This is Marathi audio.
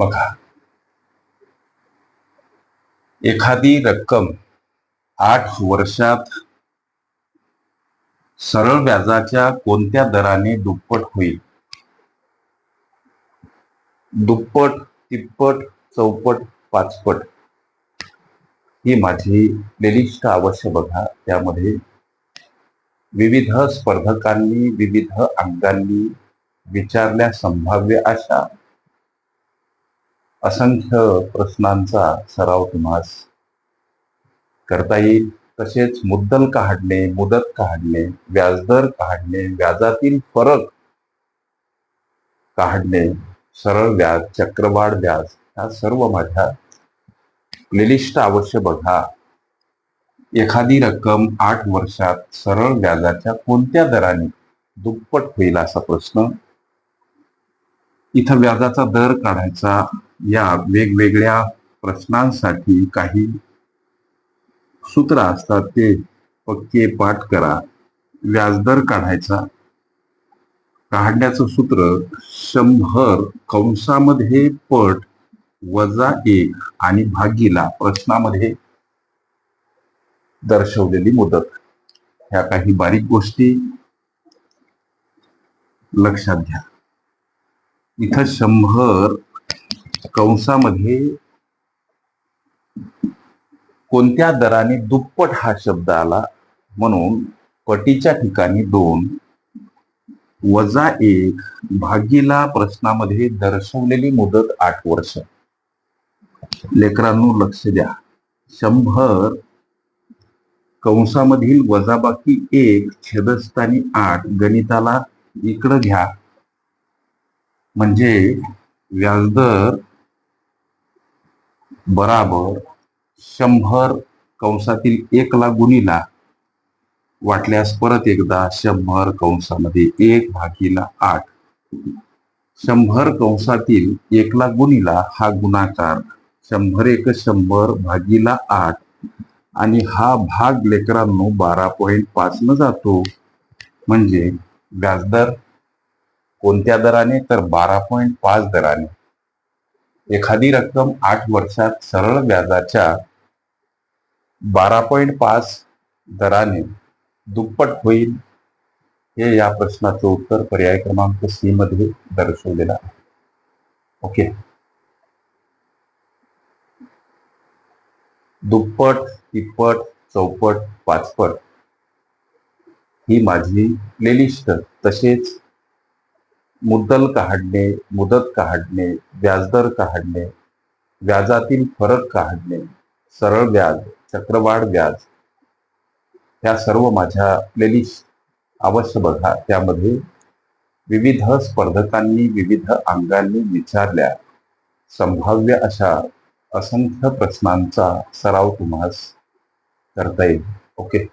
बघा. एखादी रक्कम आठ वर्षात सरळ व्याजाच्या कोणत्या दराने दुप्पट होईल? दुप्पट तिप्पट चौपट पाचपट ही माझी प्लेलिस्ट अवश्य बघा. त्यामध्ये विविध स्पर्धकांनी विविध अंगांनी विचारल्या संभाव्य अशा असंख्य प्रश्नांचा सराव तुम्हास करता येईल. तसेच मुद्दल काढणे मुदत काढणे व्याजदर काढणे व्याजातील फरक काढणे सरळ व्याज चक्रवाढ व्याज ह्या सर्व माझ्या प्लेलिस्ट अवश्य बघा. एखादी रक्कम आठ वर्षात सरळ व्याजाच्या कोणत्या दराने दुप्पट होईल असा प्रश्न इथं व्याजाचा दर काढायचा या वेगवेगळ्या प्रश्नांसाठी काही सूत्र असतात ते पक्के पाठ करा. व्याजदर काढायचा. काढण्याचं सूत्र शंभर कंसामध्ये पट वजा एक आणि भागीला प्रश्नामध्ये दर्शवलेली मुदत. ह्या काही बारीक गोष्टी लक्षात घ्या. इथं शंभर कंसामध्ये कोणत्या दराने दुप्पट हा शब्द आला म्हणून पटीच्या ठिकाणी दोन वजा एक भागीला प्रश्नामध्ये दर्शवलेली मुदत आठ वर्ष. लेकरांनो लक्ष द्या. शंभर कंसामधील वजाबाकी एक छेदस्थानी आठ गणिताला इकडं घ्या. म्हणजे व्याजदर बराबर शंभर कंसातील एकला गुणीला वाटल्यास परत एकदा शंभर कंसामध्ये एक भागीला आठ. शंभर कंसातील एकला गुणीला हा गुणाकार शंभर एक शंभर भागीला आठ आणि हा भाग लेकरांनो बारा पॉईंट पाच न जातो. म्हणजे व्याजदर कोणत्या दराने? तर बारा पॉईंट पाच दराने. एखादी रक्कम आठ वर्षात सरळ व्याजाच्या बारा पॉईंट पाच दराने दुप्पट होईल हे या प्रश्नाचं उत्तर पर्याय क्रमांक सी मध्ये दर्शवलेलं आहे. ओके. दुप्पट तिप्पट चौपट पाचपट ही माझी प्लेलिस्ट तसेच मुद्दल काढणे मुदत काढणे व्याजदर काढणे व्याजातील फरक काढणे सरळ व्याज चक्रवाढ व्याज ह्या सर्व माझ्या प्लेलिस्ट अवश्य बघा. त्यामध्ये विविध स्पर्धकांनी विविध अंगांनी विचारल्या संभाव्य अशा असंख्य प्रश्नांचा सराव तुम्हास करता येईल. ओके?